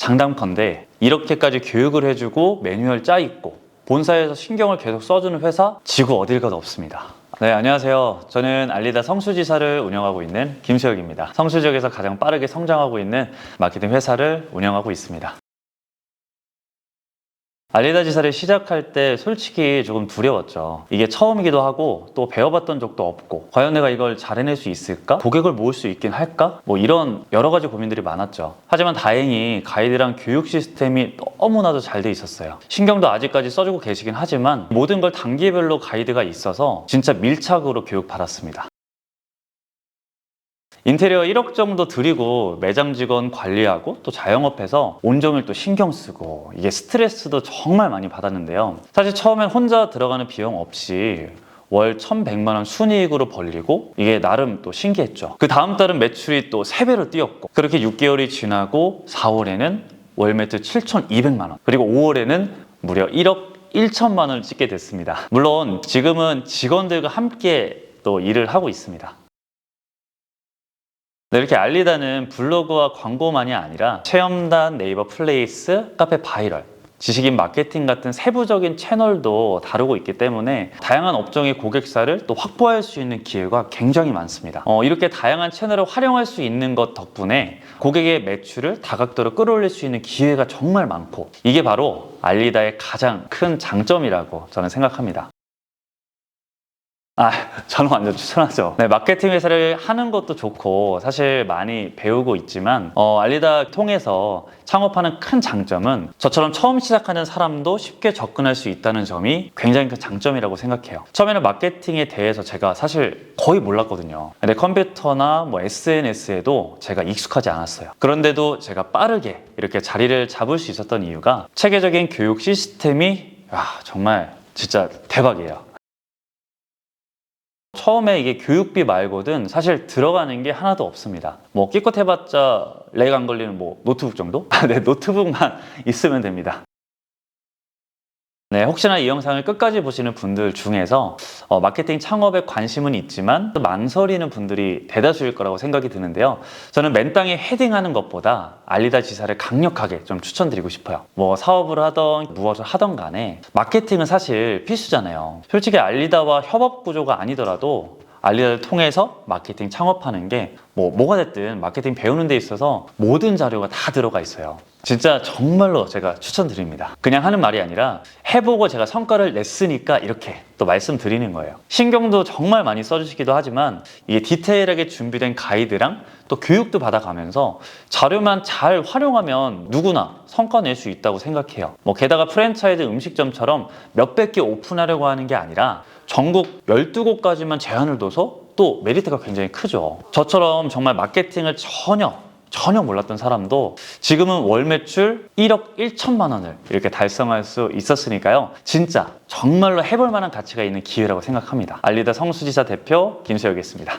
장담컨대 이렇게까지 교육을 해주고 매뉴얼 짜 있고 본사에서 신경을 계속 써주는 회사 지구 어딜 가도 없습니다. 네, 안녕하세요. 저는 알리다 성수지사를 운영하고 있는 김수혁입니다. 성수 지역에서 가장 빠르게 성장하고 있는 마케팅 회사를 운영하고 있습니다. 알리다 지사를 시작할 때 솔직히 조금 두려웠죠. 이게 처음이기도 하고 또 배워봤던 적도 없고 과연 내가 이걸 잘 해낼 수 있을까? 고객을 모을 수 있긴 할까? 뭐 이런 여러 가지 고민들이 많았죠. 하지만 다행히 가이드랑 교육 시스템이 너무나도 잘 돼 있었어요. 신경도 아직까지 써주고 계시긴 하지만 모든 걸 단계별로 가이드가 있어서 진짜 밀착으로 교육 받았습니다. 인테리어 1억 정도 들이고 매장 직원 관리하고 또 자영업해서 온종일 또 신경 쓰고 이게 스트레스도 정말 많이 받았는데요. 사실 처음엔 혼자 들어가는 비용 없이 월 1,100만 원 순이익으로 벌리고 이게 나름 또 신기했죠. 그 다음 달은 매출이 또 3배로 뛰었고 그렇게 6개월이 지나고 4월에는 월 매출 7,200만 원 그리고 5월에는 무려 1억 1천만 원을 찍게 됐습니다. 물론 지금은 직원들과 함께 또 일을 하고 있습니다. 네, 이렇게 알리다는 블로그와 광고만이 아니라 체험단, 네이버 플레이스, 카페 바이럴, 지식인 마케팅 같은 세부적인 채널도 다루고 있기 때문에 다양한 업종의 고객사를 또 확보할 수 있는 기회가 굉장히 많습니다. 어, 이렇게 다양한 채널을 활용할 수 있는 것 덕분에 고객의 매출을 다각도로 끌어올릴 수 있는 기회가 정말 많고 이게 바로 알리다의 가장 큰 장점이라고 저는 생각합니다. 아, 저는 완전 추천하죠. 네, 마케팅 회사를 하는 것도 좋고 사실 많이 배우고 있지만 어, 알리다 통해서 창업하는 큰 장점은 저처럼 처음 시작하는 사람도 쉽게 접근할 수 있다는 점이 굉장히 큰 장점이라고 생각해요. 처음에는 마케팅에 대해서 제가 사실 거의 몰랐거든요. 근데 컴퓨터나 뭐 SNS에도 제가 익숙하지 않았어요. 그런데도 제가 빠르게 이렇게 자리를 잡을 수 있었던 이유가 체계적인 교육 시스템이 와, 정말 진짜 대박이에요. 처음에 이게 교육비 말고는 사실 들어가는 게 하나도 없습니다. 뭐 끼껏 해봤자 렉 안 걸리는 뭐 노트북 정도? 네, 노트북만 있으면 됩니다. 네, 혹시나 이 영상을 끝까지 보시는 분들 중에서 어, 마케팅 창업에 관심은 있지만 또 망설이는 분들이 대다수일 거라고 생각이 드는데요. 저는 맨땅에 헤딩하는 것보다 알리다 지사를 강력하게 좀 추천드리고 싶어요. 뭐 사업을 하던 무엇을 하던 간에 마케팅은 사실 필수잖아요. 솔직히 알리다와 협업 구조가 아니더라도 알리다를 통해서 마케팅 창업하는 게 뭐 뭐가 됐든 마케팅 배우는 데 있어서 모든 자료가 다 들어가 있어요. 진짜 정말로 제가 추천드립니다. 그냥 하는 말이 아니라 해보고 제가 성과를 냈으니까 이렇게 또 말씀드리는 거예요. 신경도 정말 많이 써주시기도 하지만 이게 디테일하게 준비된 가이드랑 또 교육도 받아가면서 자료만 잘 활용하면 누구나 성과 낼 수 있다고 생각해요. 뭐 게다가 프랜차이즈 음식점처럼 몇백 개 오픈하려고 하는 게 아니라 전국 12곳까지만 제한을 둬서 또 메리트가 굉장히 크죠. 저처럼 정말 마케팅을 전혀 전혀 몰랐던 사람도 지금은 월 매출 1억 1천만 원을 이렇게 달성할 수 있었으니까요. 진짜 정말로 해볼 만한 가치가 있는 기회라고 생각합니다. 알리다 성수지사 대표 김수혁이었습니다.